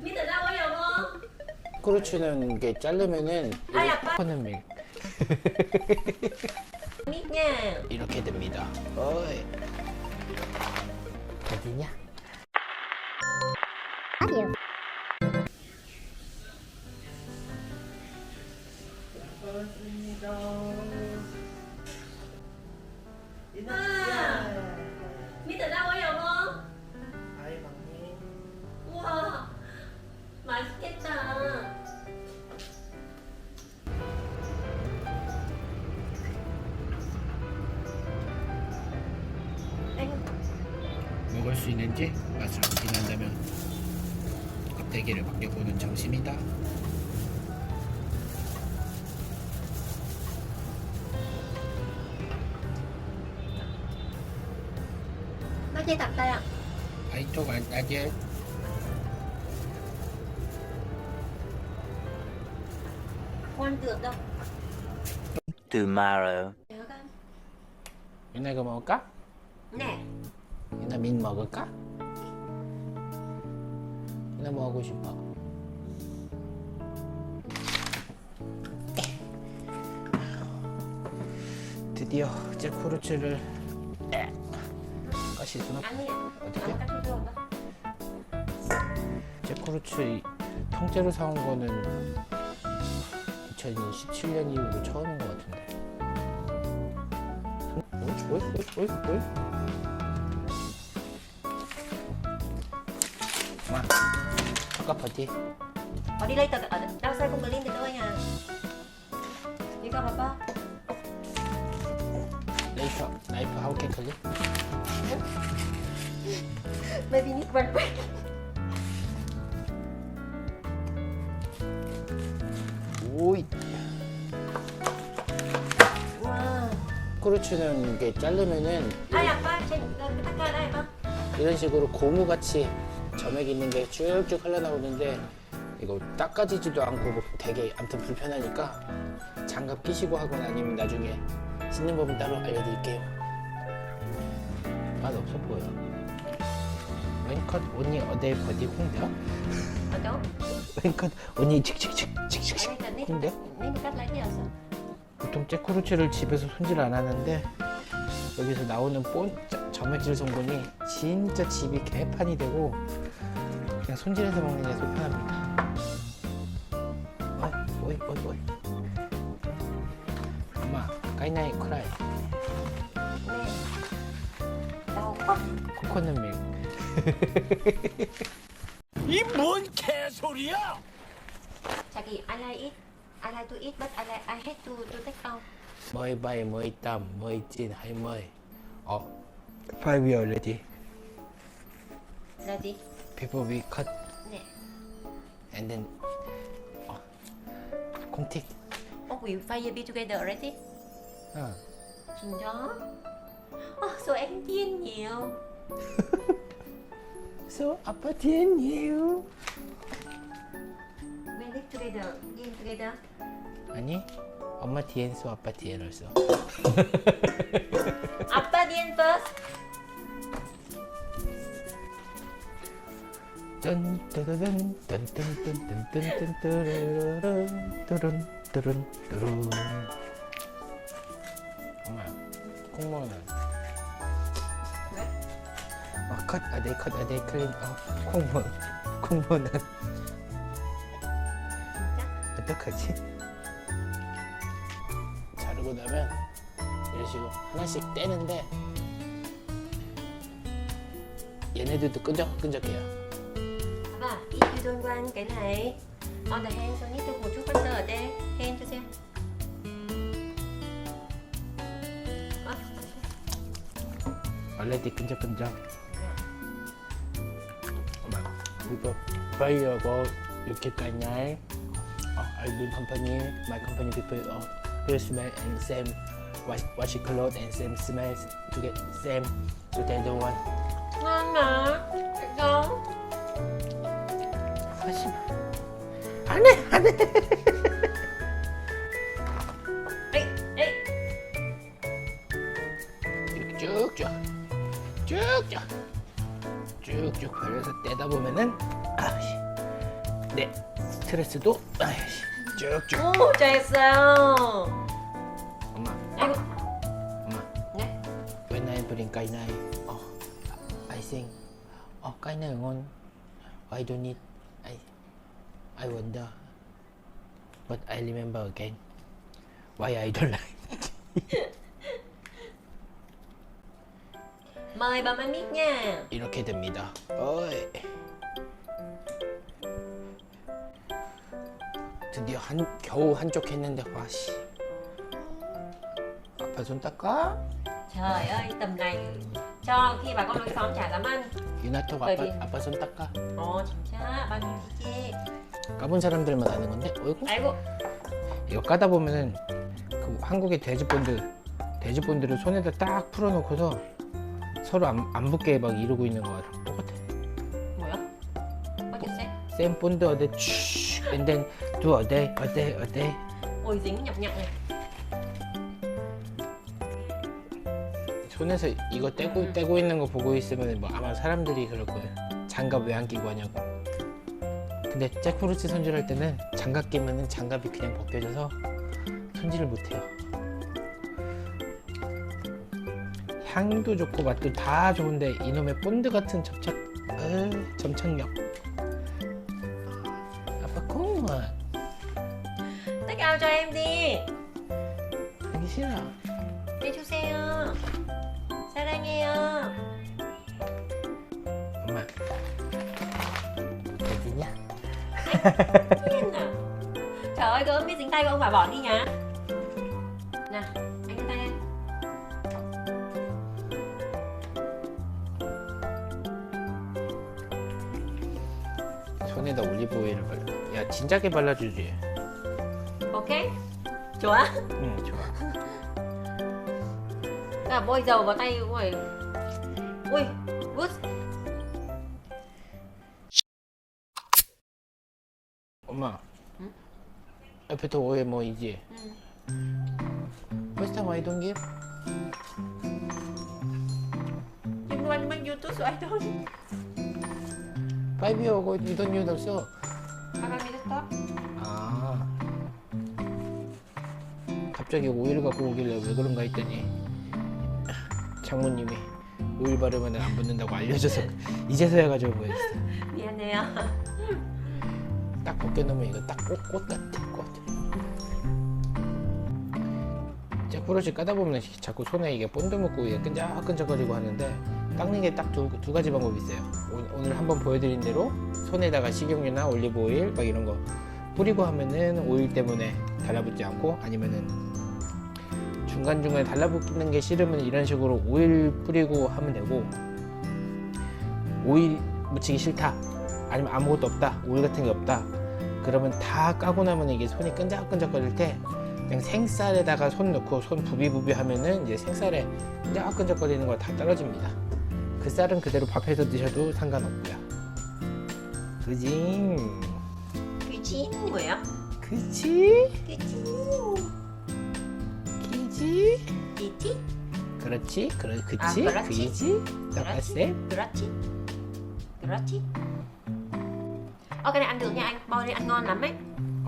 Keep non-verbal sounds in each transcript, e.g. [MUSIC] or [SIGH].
Đâu ấy không? 크루치는 게 자르면은 아이, 아빠. 코코넛 밀 [LAUGHS] nha. 이렇게 됩니다. 어이. 어디냐? À, 먹을 수 있는지 맛을 확인한다면 껍데기를 벗겨보는 점심이다. Nó chơi tập tay ạ. 아이 쪽 알, 알게 Con được đâu. tomorrow. 이거 먹을까? Nè, 유나 민 먹을까? 뭐 하고 싶어? 드디어 수나 ăn đi. 어떻게? 잭프루츠 이- 통째로 사온 거는 2017년 이후로 처음인 것 같은데. 어이, 어이, 어이, 어이, tờ ở đâu sai không Berlin thì tôi nha. Đi con papa. 레이터, 나이프 하우 캔 클리? Baby need one break. 오이. Wow. 크루츠는 이게 자르면은 cái tắc ca đây ba. 이런 식으로 고무같이 점액 있는 게 쭉쭉 흘러나오는데 이거 닦아지지도 않고 뭐 되게 아무튼 불편하니까 장갑 끼시고 하거나 아니면 나중에 씻는 법은 따로 알려드릴게요 맛 없어 보여 왼컷 언니 어데 버디? Ở chỗ. [LAUGHS] 왼컷 언니 칙칙칙 Ở 칙칙칙 đây cần đi. 홍대? 보통 잭크루츠를 집에서 손질 안 하는데 여기서 나오는 본 자- 점액질 성분이 진짜 집이 개판이 되고 그냥 손질해서 먹는 게속 편합니다. 어이, 어이, 어이, 어이. 엄마, 까이나이 크라이. 코코넛 밀. 이 뭔 개소리야? 자기 I like it. I like to eat but I like I hate to to take out. 뭐이 바이, 뭐이 땀, 뭐이 찐, 하이 뭐이. 어, five year already. Gì? People we cut Nè. and then 어, 콩틱. Oh, we five be together already. 어. 진짜? 아, số em tiên nhiều. So 아빠 뒤엔이에요. We live together, live together. 아니 엄마 뒤엔 써 아빠 뒤에를 써. 엄마 콩모는 왜? 아, 컷, 아, 네, 컷, 아, 네, 클린, 아, 콩모는 진짜? 어떡하지? 자르고 나면 이런 식으로 하나씩 떼는데 얘네들도 끈적끈적해요. Bà, if you don't want cái này on the hand, so need to một chút pressure ở đây. Hand cho xem. 아, 원래도 끈적끈적. 엄마, 이거 바이어고 이렇게 까냐? 어, I do company, my company people, uh, will smell and same, wash, wash clothes and same smell to get same, so they don't want. ngon mà. Được không? 하지 마. 안 해, 안 해. 이렇게 쭉쭉, 쭉쭉, 쭉쭉 벌려서 떼다 보면은, 아씨, 내 스트레스도 아이씨, 쭉쭉. 오 잘했어요. 엄마, 아이고 엄마. 네. When I bring Kainai, oh, I oh, Kainai ngon. I don't need, I, I wonder. But I remember again. Why I don't like. Mời bà Mai biết nha. 이렇게 됩니다. 어이. 드디어 한 겨우 한쪽 했는데 와씨. 아빠 손 닦아? Trời ơi tầm này cho khi bà con lối xóm chả dám ăn. 유나톡 bởi 아빠 아빠 손 닦아. Ồ 진짜 bà chị. 까본 사람들만 아는 건데. 어이구. 아이고 이거 까다 보면은 그 한국의 돼지 본드 돼지 본드를 손에다 딱 풀어놓고서 서로 안, 안 붙게 막 이러고 있는 거랑 똑같아. 뭐야? 쌤 본드 어데 쉿 and then do 어데 어데 어데 dính nhập nhặng này. 손에서 이거 떼고 떼고 있는 거 보고 있으면 뭐 아마 사람들이 그럴 거예요. 장갑 왜 안 끼고 하냐고. 근데 잭프루트 손질할 때는 장갑 끼면은 장갑이 그냥 벗겨져서 손질을 못 해요. 향도 좋고 맛도 다 좋은데 이놈의 본드 같은 접착 으, 점착력. 아빠 콩만 Take out cho em đi. 하기 싫어. Hiền à. Trời ơi gớm biết dính tay không phải bỏ đi nhá. Nè, anh đưa tay em. 손에다 올리브 오일을 발라. 야 진작에 발라주지. Ok. Chúa. 응 좋아. Cả bôi dầu vào tay của mày. 옆에도 오해 뭐 이지. 응. First time I don't give. Nhưng anh make YouTube so I don't. Five year ago you don't use also. How come you stop? 아. 갑자기 오일 갖고 오길래 왜 그런가 했더니 장모님이 오일 바르면 안 붙는다고 알려줘서 이제서야 가지고 보였어. 미안해요. 딱 벗겨놓으면 이거 딱 꽃, 꽃 같아 브러쉬 까다 보면 자꾸 손에 이게 본드 묻고 이게 끈적끈적거리고 하는데 닦는 게 딱 두 두 가지 방법이 있어요. 오- 오늘 한번 보여드린 대로 손에다가 식용유나 올리브 오일 막 이런 거 뿌리고 하면은 오일 때문에 달라붙지 않고 아니면은 중간중간에 달라붙는 게 싫으면 이런 식으로 오일 뿌리고 하면 되고 오일 묻히기 싫다 아니면 아무것도 없다 오일 같은 게 없다 그러면 다 까고 나면 이게 손이 끈적끈적거릴 때 생쌀에다가 손 넣고 손 부비부비 하면은 이제 생쌀에 끈적끈적거리는 거 다 떨어집니다 그 쌀은 그대로 밥해서 드셔도 상관없고요 그지 귀신 뭐야? 그치 귀신. 그지 귀티? 그렇지 그래 그치 아, 그렇지. 그지 똑같쌤 Karachi. Karachi. Ờ cái này ăn được nha anh, bò đi ăn ngon lắm ấy.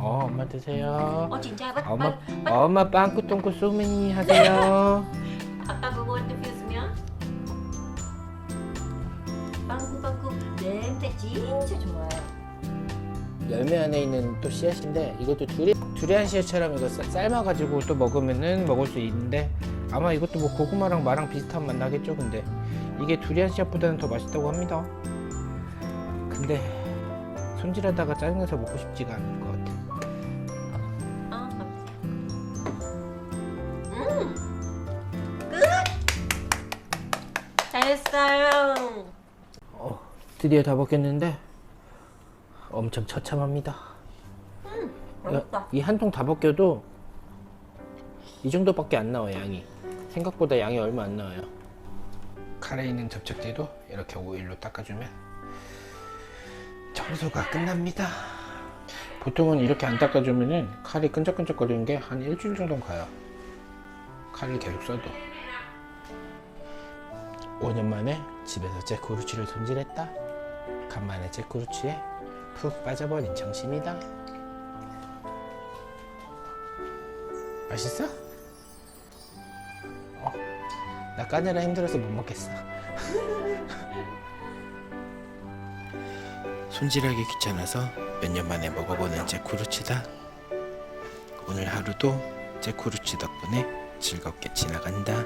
어 엄마 드세요. chín trai bắt 엄마 bắt 엄마 빵꾸 똥꾸 쏘매니 하세요. [LAUGHS] 아빠 그거 인터뷰였으면? 빵꾸 빵꾸 냄새 진짜 좋아요. 열매 안에 있는 또 씨앗인데 이것도 두리, 두리안 씨앗처럼 이거 쌀- 삶아가지고 또 먹으면은 먹을 수 있는데 아마 이것도 뭐 고구마랑 마랑 비슷한 맛 나겠죠 근데. 이게 두리안 씨앗보다는 더 맛있다고 합니다. 근데 손질하다가 짜증나서 먹고 싶지가 않을 것 같아 잘했어요. 어, 드디어 다 벗겼는데 엄청 처참합니다. 맛있다. 이 한 통 다 벗겨도 이 정도밖에 안 나와요 양이. 생각보다 양이 얼마 안 나와요. 칼에 있는 접착제도 이렇게 오일로 닦아주면 청소가 끝납니다. 보통은 이렇게 안 닦아주면은 칼이 끈적끈적거리는 게 한 일주일 정도 가요. 칼을 계속 써도 5년 만에 집에서 잭쿠루치를 손질했다 간만에 잭쿠루치에 푹 빠져버린 정신이다. 맛있어? 어, 나 까느라 힘들어서 못 먹겠어. [LAUGHS] 손질하기 귀찮아서 몇 년 만에 먹어보는 제쿠루치다. 오늘 하루도 제쿠루치 덕분에 즐겁게 지나간다.